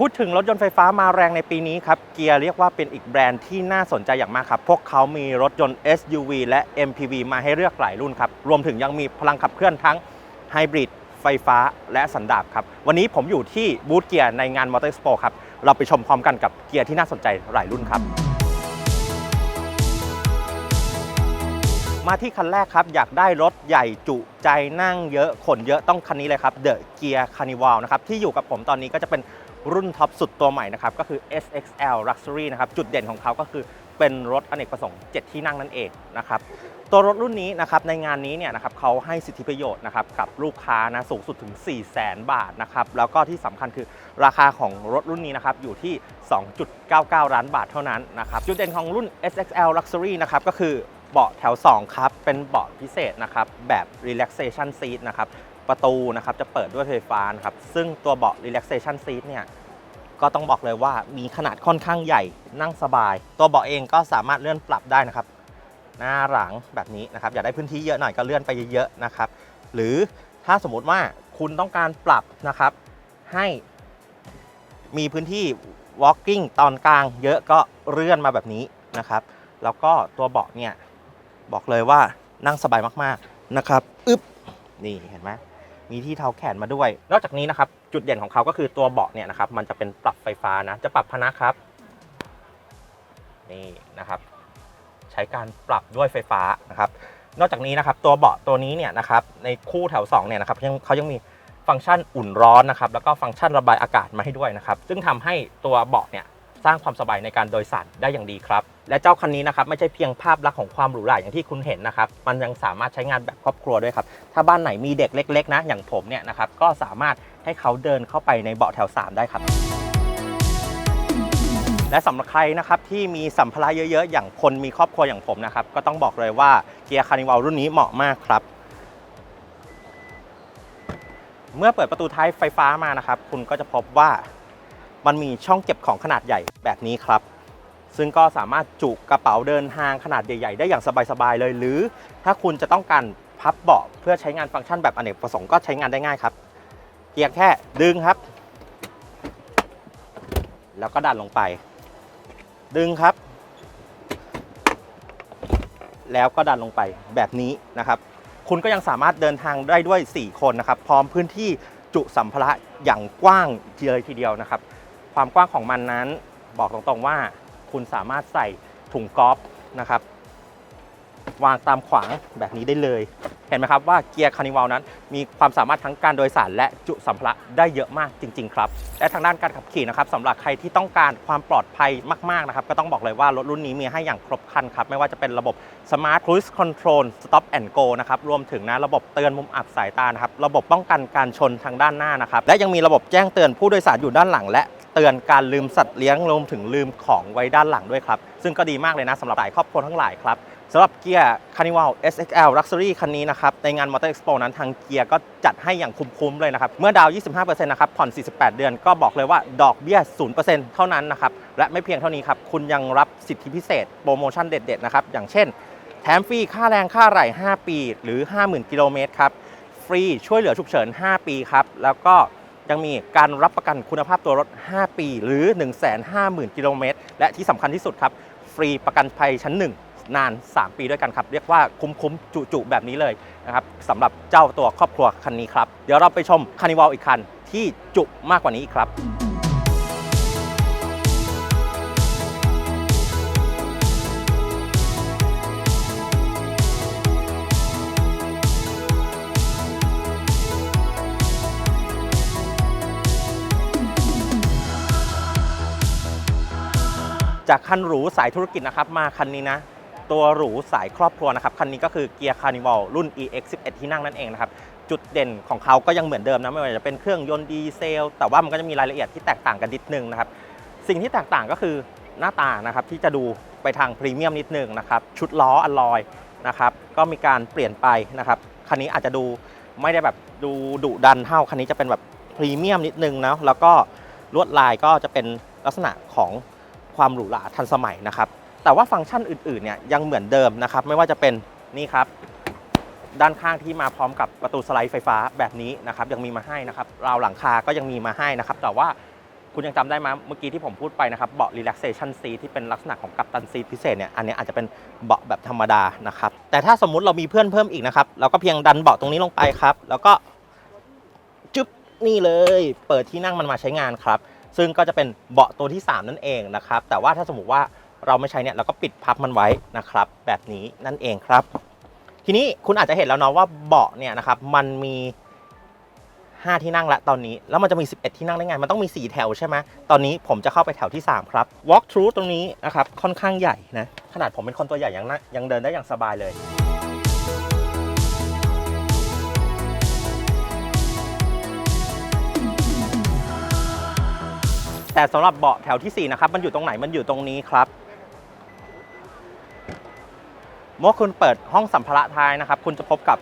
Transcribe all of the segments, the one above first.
พูดถึงรถยนต์ไฟฟ้ามาแรงในปีนี้ครับ เกียร์เรียกว่าเป็นอีกแบรนด์ที่น่าสนใจอย่างมากครับ พวกเขามีรถยนต์ SUV และ MPV มาให้เลือกหลายรุ่นครับ รวมถึงยังมีพลังขับเคลื่อนทั้งไฮบริดไฟฟ้าและสันดาปครับ วันนี้ผมอยู่ที่บูธเกียร์ในงาน Motor Expo ครับ เราไปชมพร้อมกันกับเกียร์ที่น่าสนใจหลายรุ่นครับมาที่คันแรกครับ อยากได้รถใหญ่จุใจนั่งเยอะขนเยอะต้องคันนี้เลยครับ The Gear Carnival นะครับที่อยู่กับผมตอนนี้ก็จะเป็น รุ่นท็อปสุดตัวใหม่นะครับก็คือ SXL Luxury นะครับจุดเด่นของเขาก็คือเป็นรถอเนกประสงค์ 7 ที่นั่งนั่นเองนะครับตัวรถรุ่นนี้นะครับในงานนี้เนี่ยนะครับเขาให้สิทธิประโยชน์นะครับกับลูกค้านะสูงสุดถึง 4 0 0 0 0 0บาทนะครับแล้วก็ที่สำคัญคือราคาของรถรุ่นนี้นะครับอยู่ที่ 2.99 ล้านบาทเท่านั้นนะครับจุดเด่นของรุ่น SXL Luxury นะครับก็คือเบาะแถว 2 ครับ เป็นเบาะพิเศษนะครับแบบ relaxation seat นะครับ ประตูนะครับจะเปิดด้วยไฟฟ้านะครับ ซึ่งตัวเบาะ relaxation seat เนี่ยก็ต้องบอกเลยว่ามีขนาดค่อนข้างใหญ่นั่งสบาย ตัวเบาะเองก็สามารถเลื่อนปรับได้นะครับ หน้าหลังแบบนี้นะครับ อยากได้พื้นที่เยอะหน่อยก็เลื่อนไปเยอะๆนะครับ หรือถ้าสมมุติว่าคุณต้องการปรับนะครับให้มีพื้นที่ walking ตอนกลางเยอะก็เลื่อนมาแบบนี้นะครับ แล้วก็ตัวเบาะเนี่ยบอกเลยว่านั่งสบายมากๆนะครับ อึ๊บ นี่เห็นไหม มีที่เท้าแขนมาด้วย นอกจากนี้นะครับจุดเด่นของเขาก็คือตัวเบาะเนี่ยนะครับมันจะเป็นปรับไฟฟ้านะจะปรับพนักครับนี่นะครับ ใช้การปรับด้วยไฟฟ้านะครับ นอกจากนี้นะครับตัวเบาะตัวนี้เนี่ยนะครับในคู่แถว2เนี่ยนะครับยังเขายังมีฟังก์ชันอุ่นร้อนนะครับแล้วก็ฟังก์ชันระบายอากาศมาให้ด้วยนะครับ ซึ่งทำให้ตัวเบาะเนี่ย สร้างความสบายในการโดยสารได้อย่างดีครับ และเจ้าคันนี้นะครับไม่ใช่เพียงภาพลักษณ์ของความหรูหราอย่างที่คุณเห็นนะครับ มันยังสามารถใช้งานแบบครอบครัวด้วยครับ ถ้าบ้านไหนมีเด็กเล็ก ๆ นะ อย่างผมเนี่ยนะครับก็สามารถให้เขาเดินเข้าไปในเบาะแถว 3 ได้ครับและสำหรับใครนะครับที่มีสัมภาระเยอะๆ อย่างคนมีครอบครัวอย่างผมนะครับ ก็ต้องบอกเลยว่าเกียร์คานิวัลรุ่นนี้เหมาะมากครับ เมื่อเปิดประตูท้ายไฟฟ้ามานะครับ คุณก็จะพบว่า มันมีช่องเก็บของขนาดใหญ่แบบนี้ครับ ซึ่งก็สามารถจุกระเป๋าเดินทางขนาดใหญ่ ๆ ได้อย่างสบาย ๆ เลย หรือถ้าคุณจะต้องการพับเบาะเพื่อใช้งานฟังก์ชันแบบอเนกประสงค์ก็ใช้งานได้ง่ายครับเพียงแค่ดึงครับ แล้วก็ดันลงไป ดึงครับ แล้วก็ดันลงไปแบบนี้นะครับ คุณก็ยังสามารถเดินทางได้ด้วย 4 คนนะครับ พร้อมพื้นที่จุสัมภาระอย่างกว้างเลยทีเดียวนะครับ ความกว้างของมันนั้น บอกตรงๆว่าคุณสามารถใส่ถุงกอล์ฟนะครับ วางตามขวางแบบนี้ได้เลย เห็นไหมครับว่าเกียร์คานิวัลนั้น มีความสามารถทั้งการโดยสารและจุสัมภาระได้เยอะมากจริง ๆ ครับ และทางด้านการขับขี่นะครับสำหรับใครที่ต้องการความปลอดภัยมากๆนะครับ ก็ต้องบอกเลยว่ารถรุ่นนี้มีให้อย่างครบครันครับ ไม่ว่าจะเป็นระบบ Smart Cruise Control Stop and Go นะครับรวมถึงนะระบบเตือนมุมอับสายตานะครับระบบป้องกันการชนทางด้านหน้านะครับและยังมีระบบแจ้งเตือนผู้โดยสารอยู่ด้านหลังและ เตือนการลืมสัตว์เลี้ยงรวมถึงลืมของไว้ด้านหลังด้วยครับ ซึ่งก็ดีมากเลยนะสำหรับหลายครอบครัวทั้งหลายครับสำหรับเกียร์ Carnival SXL Luxury คันนี้นะครับในงาน Motor Expo นั้นทางเกียร์ก็จัดให้อย่างคุ้มๆเลยนะครับ เมื่อดาว 25%นะครับผ่อน 48 เดือนก็บอกเลยว่าดอกเบี้ย 0%เท่านั้นนะครับ และไม่เพียงเท่านี้ครับ คุณยังรับสิทธิพิเศษโปรโมชั่นเด็ดๆนะครับอย่างเช่น แถมฟรีค่าแรงค่าไหร่ 5 ปี หรือ 50,000 กิโลเมตรครับฟรีช่วยเหลือฉุกเฉิน 5 ปีครับแล้วก็ ยังมีการรับประกันคุณภาพตัวรถ 5 ปี หรือ 150,000 กิโลเมตร และที่สำคัญที่สุดครับ ฟรีประกันภัยชั้น 1 นาน 3 ปีด้วยกันครับ เรียกว่าคุ้มๆ จุๆ แบบนี้เลยนะครับสำหรับเจ้าตัวครอบครัวคันนี้ครับ เดี๋ยวเราไปชมคานิวัลอีกคันที่จุมากกว่านี้อีกครับ จากคันหรูสายธุรกิจนะครับ มาคันนี้นะ ตัวหรูสายครอบครัวนะครับ คันนี้ก็คือเกียร์คาร์นิวัลรุ่น EX 11 ที่นั่งนั่นเองนะครับ จุดเด่นของเขาก็ยังเหมือนเดิมนะ ไม่ว่าจะเป็นเครื่องยนต์ดีเซล แต่ว่ามันก็จะมีรายละเอียดที่แตกต่างกันนิดนึงนะครับ สิ่งที่แตกต่างก็คือหน้าตานะครับที่จะดูไปทางพรีเมียมนิดนึงนะครับ ชุดล้ออลลอยนะครับก็มีการเปลี่ยนไปนะครับคันนี้อาจจะดูไม่ได้แบบดูดุดันเท่าคันนี้จะเป็นแบบพรีเมียมนิดนึงนะแล้วก็ลวดลายก็จะเป็นลักษณะของ ความหรูหราทันสมัยนะครับ แต่ว่าฟังก์ชันอื่นๆเนี่ยยังเหมือนเดิมนะครับ ไม่ว่าจะเป็นนี่ครับ ด้านข้างที่มาพร้อมกับประตูสไลด์ไฟฟ้าแบบนี้นะครับ ยังมีมาให้นะครับราวหลังคาก็ยังมีมาให้นะครับ แต่ว่าคุณยังจำได้ไหมเมื่อกี้ที่ผมพูดไปนะครับเบาะ relaxation seat ที่เป็นลักษณะของกัปตันซีพิเศษเนี่ยอันนี้อาจจะเป็นเบาะแบบธรรมดานะครับ แต่ถ้าสมมุติเรามีเพื่อนเพิ่มอีกนะครับ เราก็เพียงดันเบาะตรงนี้ลงไปครับ แล้วก็จึ๊บนี่เลย เปิดที่นั่งมันมาใช้งานครับ ซึ่งก็จะเป็นเบาะตัวที่ 3 นั่นเองนะครับ แต่ว่าถ้าสมมติว่าเราไม่ใช้เนี่ยเราก็ปิดพับมันไว้นะครับ แบบนี้นั่นเองครับ ทีนี้คุณอาจจะเห็นแล้วเนาะว่าเบาะเนี่ยนะครับมันมี 5 ที่นั่งละตอนนี้ แล้วมันจะมี 11 ที่นั่งได้ไง มันต้องมี 4 แถวใช่ไหมตอนนี้ผมจะเข้าไปแถวที่ 3 ครับ walk through ตรงนี้นะครับค่อนข้างใหญ่นะขนาดผมเป็นคนตัวใหญ่ยังนะยังเดินได้อย่างสบายเลย แต่สำหรับเบาะแถวทีสี่ 4 นะครับ มันอยู่ตรงไหนมันอยู่ตรงนี้ครับเมื่อคุณเปิดห้องสัมภาระท้ายนะครับ คุณจะพบกับ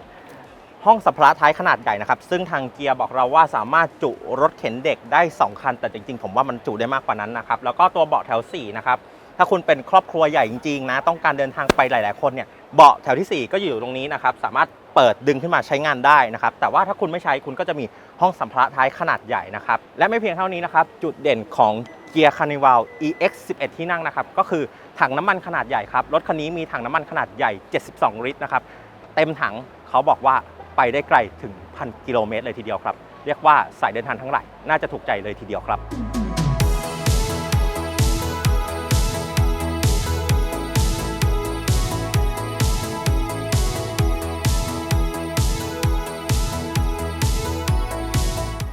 ห้องสัมภาระท้ายขนาดใหญ่นะครับ ซึ่งทางเกียร์บอกเราว่าสามารถจุรถเข็นเด็กได้ 2 คัน แต่จริง ๆ ผมว่ามันจุได้มากกว่านั้นนะครับ แล้วก็ตัวเบาะแถว 4 นะครับ ถ้าคุณเป็นครอบครัวใหญ่จริง ๆ นะ ต้องการเดินทางไปหลาย ๆ คนเนี่ย เบาะแถวทีสี่4 ก็อยู่ตรงนี้นะครับ สามารถ เปิดดึงขึ้นมาใช้งานได้นะครับ แต่ว่าถ้าคุณไม่ใช้คุณก็จะมีห้องสัมภาระท้ายขนาดใหญ่นะครับ และไม่เพียงเท่านี้นะครับ จุดเด่นของเกียร์คานิวัล EX 11 ที่นั่งนะครับ ก็คือถังน้ำมันขนาดใหญ่ครับ รถคันนี้มีถังน้ำมันขนาดใหญ่ 72 ลิตรนะครับ เต็มถังเขาบอกว่าไปได้ไกลถึงพันกิโลเมตรเลยทีเดียวครับ เรียกว่าสายเดินทางทั้งหลายน่าจะถูกใจเลยทีเดียวครับ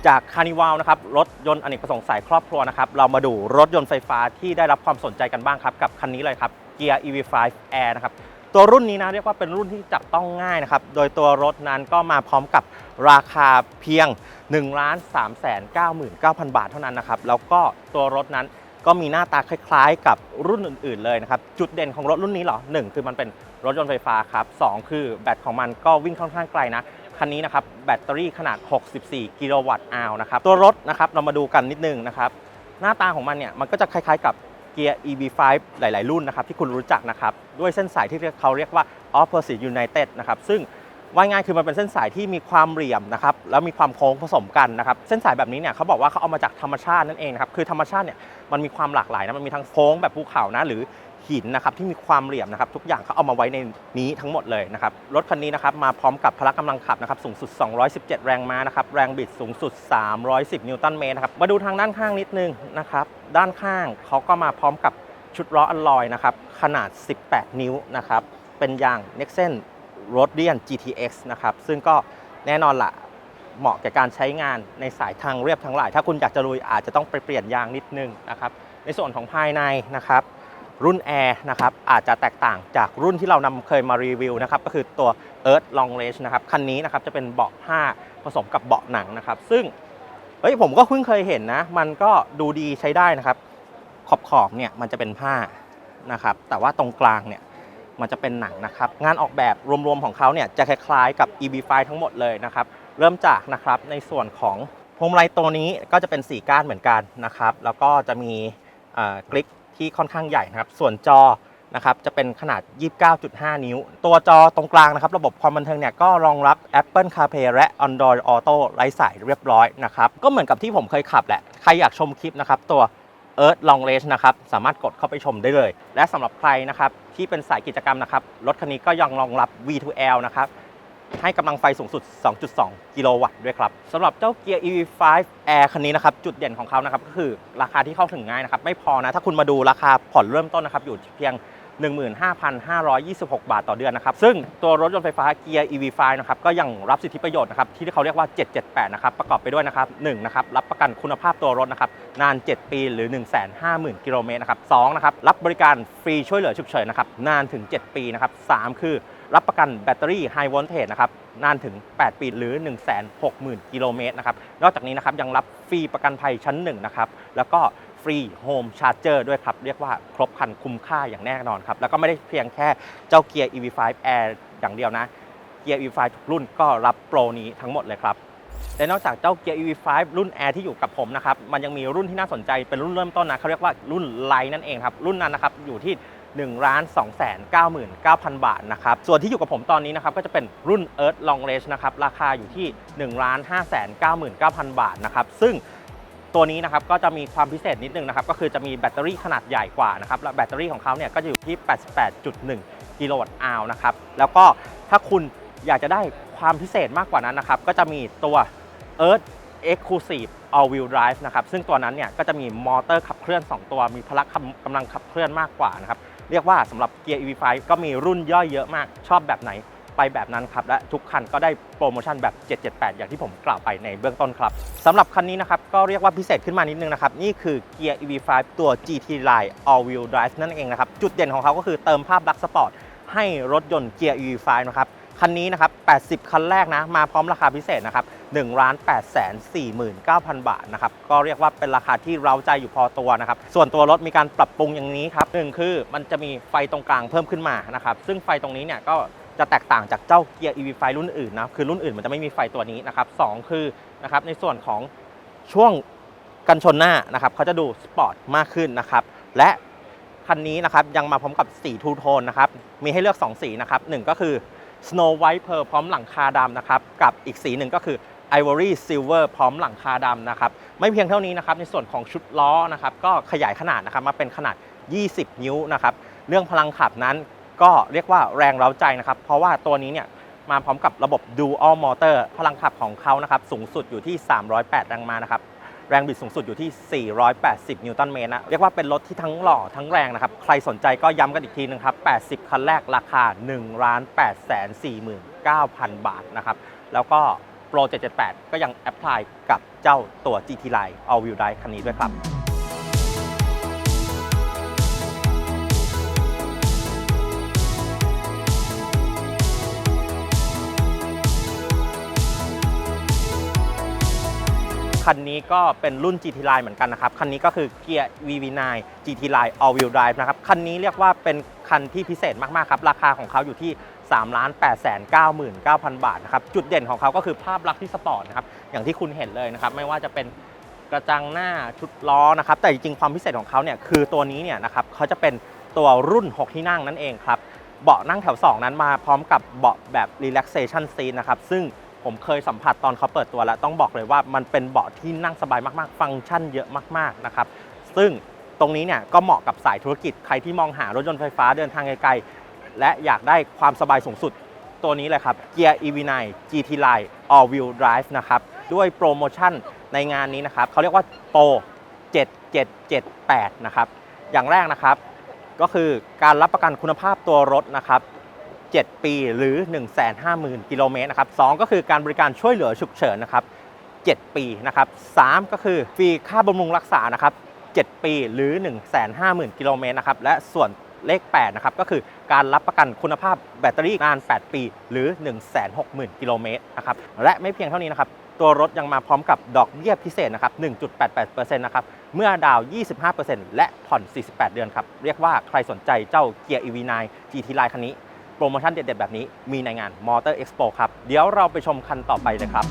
จากคานิวาลนะครับรถยนต์อเนกประสงค์สายครอบครัวนะครับเรามาดูรถยนต์ไฟฟ้าที่ได้รับความสนใจกันบ้างครับกับคันนี้เลยครับ Gear EV5 Air นะครับตัวรุ่นนี้นะเรียกว่าเป็นรุ่นที่จับต้องง่ายนะครับโดยตัวรถนั้นก็มาพร้อมกับราคาเพียง 1 3 9 9 0 0 0 บาทเท่านั้นนะครับแล้วก็ตัวรถนั้นก็มีหน้าตาคล้ายๆ กับรุ่นอื่น ๆ เลยนะครับ จุดเด่นของรถรุ่นนี้เหรอหนึ่งคือมันเป็นรถยนต์ไฟฟ้าครับสองคือแบตของมันก็วิ่งค่อนข้างไกลนะ คันนี้นะครับแบตเตอรี่ขนาด 64 กิโลวัตต์อาวนะครับตัวรถนะครับเรามาดูกันนิดนึงนะครับหน้าตาของมันเนี่ยมันก็จะคล้ายๆกับเกียร์ EB5 หลาย ๆ รุ่นนะครับที่คุณรู้จักนะครับด้วยเส้นสายที่เขาเรียกว่า Opposite United นะครับซึ่งว่าง่ายคือมันเป็นเส้นสายที่มีความเหลี่ยมนะครับแล้วมีความโค้งผสมกันนะครับเส้นสายแบบนี้เนี่ยเขาบอกว่าเขาเอามาจากธรรมชาตินั่นเองนะครับคือธรรมชาติเนี่ยมันมีความหลากหลายนะมันมีทั้งโค้งแบบภูเขานะหรือ หินนะครับที่มีความเหลี่ยมนะครับทุกอย่างเขาเอามาไว้ในนี้ทั้งหมดเลยนะครับรถคันนี้นะครับมาพร้อมกับพละกำลังขับนะครับสูงสุด 217 แรงม้านะครับแรงบิดสูงสุด 310 นิวตันเมตรนะครับมาดูทางด้านข้างนิดนึงนะครับด้านข้างเขาก็มาพร้อมกับชุดล้ออัลลอยนะครับขนาด 18 นิ้วนะครับเป็นยาง Nexen r o d i a n GTX นะครับซึ่งก็แน่นอนละเหมาะแก่การใช้งานในสายทางเรียบทั้งหลาย ถ้าคุณอยากจะลุยอาจจะต้องไปเปลี่ยนยางนิดนึงนะครับในส่วนของภายในนะครับ รุ่น Air นะครับอาจจะแตกต่างจากรุ่นที่เรานำเคยมารีวิวนะครับก็คือตัว Earth Long Range นะครับคันนี้นะครับจะเป็นเบาะผ้าผสมกับเบาะหนังนะครับ ซึ่งเฮ้ยผมก็เพิ่งเคยเห็นนะ มันก็ดูดีใช้ได้นะครับ ขอบขอบๆเนี่ยมันจะเป็นผ้านะครับ แต่ว่าตรงกลางเนี่ยมันจะเป็นหนังนะครับ งานออกแบบรวมๆของเขาเนี่ยจะคล้ายๆกับ EB5 ทั้งหมดเลยนะครับ เริ่มจากนะครับในส่วนของพวงมาลัยตัวนี้ก็จะเป็น 4 ก้านเหมือนกันนะครับ แล้วก็จะมีอ่อกริก ที่ค่อนข้างใหญ่นะครับ ส่วนจอนะครับจะเป็นขนาด 29.5 นิ้ว ตัวจอตรงกลางนะครับ ระบบความบันเทิงเนี่ยก็รองรับ Apple CarPlay และ Android Auto ไร้สายเรียบร้อยนะครับ ก็เหมือนกับที่ผมเคยขับแหละ ใครอยากชมคลิปนะครับ ตัว Earth Long Range นะครับ สามารถกดเข้าไปชมได้เลย และสำหรับใครนะครับ ที่เป็นสายกิจกรรมนะครับ รถคันนี้ก็ยังรองรับ V2L นะครับ ให้กำลังไฟสูงสุด 2.2 กิโลวัตต์ด้วยครับสำหรับเจ้าเกียร์ EV5 Air คันนี้นะครับ จุดเด่นของเขานะครับก็คือราคาที่เข้าถึงง่ายนะครับ ไม่พอนะ ถ้าคุณมาดูราคาผ่อนเริ่มต้นนะครับ อยู่เพียง 15,526 บาทต่อเดือนนะครับ ซึ่งตัวรถยนต์ไฟฟ้าเกียร์ EV5 นะครับก็ยังรับสิทธิประโยชน์นะครับที่เขาเรียกว่า 778 นะครับ ประกอบไปด้วยนะครับ1นะครับรับประกันคุณภาพตัวรถนะครับนาน 7 ปีหรือ 150,000 กิโลเมตรนะครับ2นะครับรับบริการฟรีช่วยเหลือฉุกเฉินนะครับนานถึง 7 ปีนะครับ3คือ รับประกันแบตเตอรี่ไฮวอลเทจนะครับนานถึง 8 ปีหรือ 160,000 กิโลเมตรนะครับ นอกจากนี้นะครับยังรับฟรีประกันภัยชั้น 1 นะครับ แล้วก็ฟรีโฮมชาร์เจอร์ด้วยครับ เรียกว่าครบครันคุ้มค่าอย่างแน่นอนครับ แล้วก็ไม่ได้เพียงแค่เจ้าเกียร์ EV5 Air อย่างเดียวนะ เกียร์ EV5 ทุกรุ่นก็รับโปรนี้ทั้งหมดเลยครับและนอกจากเจ้าเกียร์ EV5 รุ่น Air ที่อยู่กับผมนะครับ มันยังมีรุ่นที่น่าสนใจเป็นรุ่นเริ่มต้นนะเขาเรียกว่ารุ่นไลน์นั่นเองครับ รุ่นนั้นนะครับอยู่ที่ 1 2 9 9 0 0 0 บาทนะครับ ส่วนที่อยู่กับผมตอนนี้นะครับก็จะเป็นรุ่น Earth Long Range นะครับ ราคาอยู่ที่ 1 5 9 9 0 0 0 บาทนะครับ ซึ่งตัวนี้นะครับก็จะมีความพิเศษนิดนึงนะครับ ก็คือจะมีแบตเตอรี่ขนาดใหญ่กว่านะครับ และแบตเตอรี่ของเขาเนี่ยก็จะอยู่ที่ 88.1 กิโลวัตต์อาวนะครับ แล้วก็ถ้าคุณอยากจะได้ความพิเศษมากกว่านั้นนะครับ ก็จะมีตัว Earth Exclusive All Wheel Drive นะครับ ซึ่งตัวนั้นเนี่ยก็จะมีมอเตอร์ขับเคลื่อน 2 ตัว มีพละกำลังขับเคลื่อนมากกว่านะครับ เรียกว่าสำหรับเกียร์ EV5 ก็มีรุ่นย่อยเยอะมากชอบแบบไหนไปแบบนั้นครับ และทุกคันก็ได้โปรโมชั่นแบบ 778 อย่างที่ผมกล่าวไปในเบื้องต้นครับสำหรับคันนี้นะครับ ก็เรียกว่าพิเศษขึ้นมานิดนึงนะครับ นี่คือเกียร์ EV5 ตัว GT Line All Wheel Drive นั่นเองนะครับ จุดเด่นของเขาก็คือเติมภาพลักษณ์สปอร์ตให้รถยนต์เกียร์ EV5 นะครับ คันนี้นะครับ 80 คันแรกนะ มาพร้อมราคาพิเศษนะครับ1ล้าน8แสน49,000 บาทนะครับ ก็เรียกว่าเป็นราคาที่เราใจอยู่พอตัวนะครับ ส่วนตัวรถมีการปรับปรุงอย่างนี้ครับหนึ่งคือมันจะมีไฟตรงกลางเพิ่มขึ้นมานะครับ ซึ่งไฟตรงนี้เนี่ยก็จะแตกต่างจากเจ้าเกียร์ EV5 รุ่นอื่นนะ คือรุ่นอื่นมันจะไม่มีไฟตัวนี้นะครับสองคือนะครับในส่วนของช่วงกันชนหน้านะครับเขาจะดูสปอร์ตมากขึ้นนะครับ และคันนี้นะครับยังมาพร้อมกับสีทูโทนนะครับ มีให้เลือก 2 สีนะครับหก็คือ Snow White Pearl พร้อมหลังคาดำนะครับ กับอีกสีหนึ่งก็คือ Ivory Silver พร้อมหลังคาดำนะครับ ไม่เพียงเท่านี้นะครับ ในส่วนของชุดล้อนะครับ ก็ขยายขนาดนะครับ มาเป็นขนาด 20 นิ้วนะครับ เรื่องพลังขับนั้นก็เรียกว่าแรงเร้าใจนะครับ เพราะว่าตัวนี้เนี่ยมาพร้อมกับระบบ Dual Motor พลังขับของเขานะครับ สูงสุดอยู่ที่ 308 แรงม้านะครับ แรงบิดสูงสุดอยู่ที่ 480 นิวตันเมตรนะ เรียกว่าเป็นรถที่ทั้งหล่อทั้งแรงนะครับ ใครสนใจก็ย้ำกันอีกทีนึงครับ 80 คันแรกราคา1ล้าน8แสน49,000 บาทนะครับ แล้วก็โปร 778 ก็ยังแอพพลายกับเจ้าตัว GT Line All Wheel Drive คันนี้ด้วยครับ คันนี้ก็เป็นรุ่น GT Line เหมือนกันนะครับ คันนี้ก็คือเกียร์ VV9 GT Line All Wheel Drive นะครับ คันนี้เรียกว่าเป็นคันที่พิเศษมาก ๆ ครับ ราคาของเขาอยู่ที่ 3 8 9 9 0 0 0 บาทนะครับ จุดเด่นของเขาก็คือภาพลักษณ์ที่สปอร์ตนะครับ อย่างที่คุณเห็นเลยนะครับ ไม่ว่าจะเป็นกระจังหน้าชุดล้อนะครับ แต่จริง ๆ ความพิเศษของเขาเนี่ยคือตัวนี้เนี่ยนะครับเขาจะเป็นตัวรุ่น 6 ที่นั่งนั่นเองครับ เบาะนั่งแถว 2 นั้นมาพร้อมกับเบาะแบบ relaxation seat นะครับ ซึ่ง ผมเคยสัมผัสตอนเขาเปิดตัวแล้วต้องบอกเลยว่ามันเป็นเบาะที่นั่งสบายมากๆ ฟังก์ชันเยอะมากๆนะครับซึ่งตรงนี้เนี่ยก็เหมาะกับสายธุรกิจใครที่มองหารถยนต์ไฟฟ้าเดินทางไกลๆและอยากได้ความสบายสูงสุดตัวนี้เลยครับ Gear EV9 GT Line All Wheel Drive นะครับด้วยโปรโมชั่นในงานนี้นะครับเขาเรียกว่าโปร7778 นะครับ อย่างแรกนะครับ ก็คือการรับประกันคุณภาพตัวรถนะครับ 7 ปีหรือ 150,000 กิโลเมตรนะครับ2ก็คือการบริการช่วยเหลือฉุกเฉินนะครับ 7 ปีนะครับ3ก็คือฟรีค่าบำรุงรักษานะครับ 7 ปีหรือ 150,000 กิโลเมตรนะครับและส่วนเลข 8 นะครับ ก็คือการรับประกันคุณภาพแบตเตอรี่นาน 8 ปี หรือ 160,000 กิโลเมตรนะครับ และไม่เพียงเท่านี้นะครับ ตัวรถยังมาพร้อมกับดอกเบี้ยพิเศษนะครับ 1.88%นะครับ เมื่อดาวน์25%และผ่อน 48 เดือนครับ เรียกว่าใครสนใจเจ้าเกียร์ EV9 GT Line คันนี้ โปรโมชั่นเด็ดๆแบบนี้มีในงาน Motor Expo ครับ เดี๋ยวเราไปชมคันต่อไปเลยครับ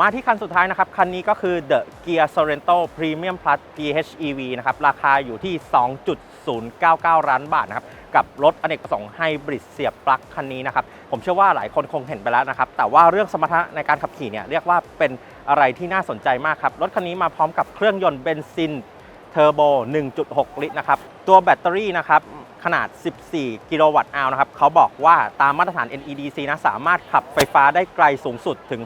มาที่คันสุดท้ายนะครับ คันนี้ก็คือ The Gear Sorento Premium Plus PHEV นะครับ ราคาอยู่ที่ 2.099 ล้านบาทนะครับ กับรถอเนกประสงค์ไฮบริดเสียบปลั๊กคันนี้นะครับ ผมเชื่อว่าหลายคนคงเห็นไปแล้วนะครับ แต่ว่าเรื่องสมรรถนะในการขับขี่เนี่ยเรียกว่าเป็นอะไรที่น่าสนใจมากครับ รถคันนี้มาพร้อมกับเครื่องยนต์เบนซินเทอร์โบ 1.6 ลิตรนะครับ ตัวแบตเตอรี่นะครับ ขนาด 14 กิโลวัตต์อาวนะครับ เขาบอกว่าตามมาตรฐาน NEDC นะ สามารถขับไฟฟ้าได้ไกลสูงสุดถึง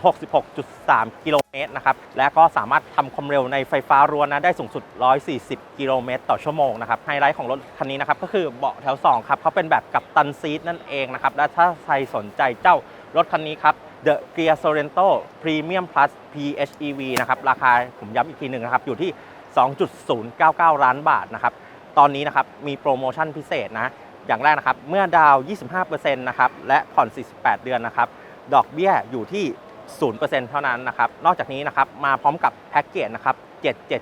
66.3 กิโลเมตรนะครับ และก็สามารถทำความเร็วในไฟฟ้ารวนนะ ได้สูงสุด 140 กิโลเมตรต่อชั่วโมงนะครับ ไฮไลท์ของรถคันนี้นะครับ ก็คือเบาะแถว 2 ครับ เขาเป็นแบบกับตันซีทนั่นเองนะครับ และถ้าใครสนใจเจ้ารถคันนี้ครับ The Gear Sorento Premium Plus PHEV นะครับ ราคาผมย้ำอีกทีหนึ่งนะครับ อยู่ที่ 2.099 ล้านบาทนะครับ ตอนนี้นะครับมีโปรโมชั่นพิเศษนะอย่างแรกนะครับเมื่อดาวน์25%นะครับและผ่อน 48 เดือนนะครับดอกเบี้ยอยู่ที่ 0%เท่านั้นนะครับนอกจากนี้นะครับมาพร้อมกับแพ็กเกจนะครับ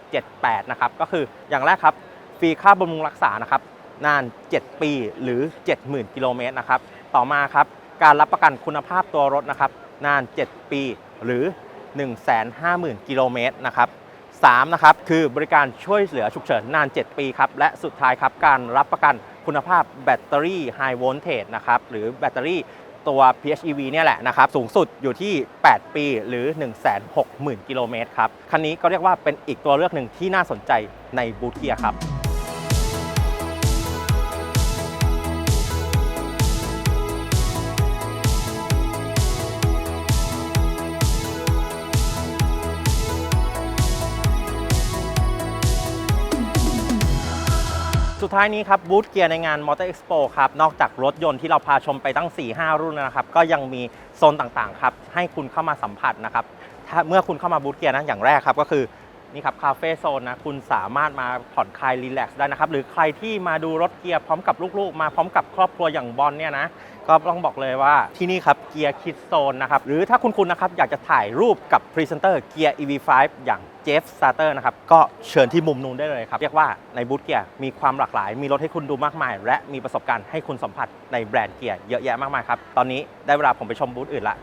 7778 นะครับก็คืออย่างแรกครับฟรีค่าบำรุงรักษานะครับนาน 7 ปีหรือ 70,000 กิโลเมตรนะครับต่อมาครับการรับประกันคุณภาพตัวรถนะครับนาน 7 ปีหรือ 150,000 กิโลเมตรนะครับ 3นะครับคือบริการช่วยเหลือฉุกเฉินนาน 7 ปีครับและสุดท้ายครับการรับประกันคุณภาพแบตเตอรี่ High Voltage นะครับหรือแบตเตอรี่ตัว PHEV เนี่ยแหละนะครับ สูงสุดอยู่ที่ 8 ปีหรือ 160,000 กิโลเมตรครับ คันนี้ก็เรียกว่าเป็นอีกตัวเลือกหนึ่งที่น่าสนใจในบูธเกียร์ครับ สุดท้ายนี้ครับบูธเกียร์ในงาน Motor Expo ครับ นอกจากรถยนต์ที่เราพาชมไปตั้ง 4-5 รุ่นนะครับ ก็ยังมีโซนต่างๆ ครับ ให้คุณเข้ามาสัมผัสนะครับ ถ้าเมื่อคุณเข้ามาบูธเกียร์นะอย่างแรกครับ ก็คือนี่ครับคาเฟ่โซนนะคุณสามารถมาผ่อนคลายรีแลกซ์ได้นะครับ หรือใครที่มาดูรถเกียร์พร้อมกับลูกๆ มาพร้อมกับครอบครัวอย่างบอลเนี่ยนะ ก็ต้องบอกเลยว่าที่นี่ครับเกียร์คิดโซนนะครับหรือถ้าคุณคุณนะครับอยากจะถ่ายรูปกับพรีเซนเตอร์เกียร์ EV5 อย่างเจฟสตาร์เตอร์นะครับก็เชิญที่มุมนู้นได้เลยครับ เรียกว่าในบูธเกียร์มีความหลากหลาย มีรถให้คุณดูมากมาย และมีประสบการณ์ให้คุณสัมผัสในแบรนด์เกียร์เยอะแยะมากมายครับ ตอนนี้ได้เวลาผมไปชมบูธอื่นละ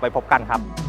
ไปพบกันครับ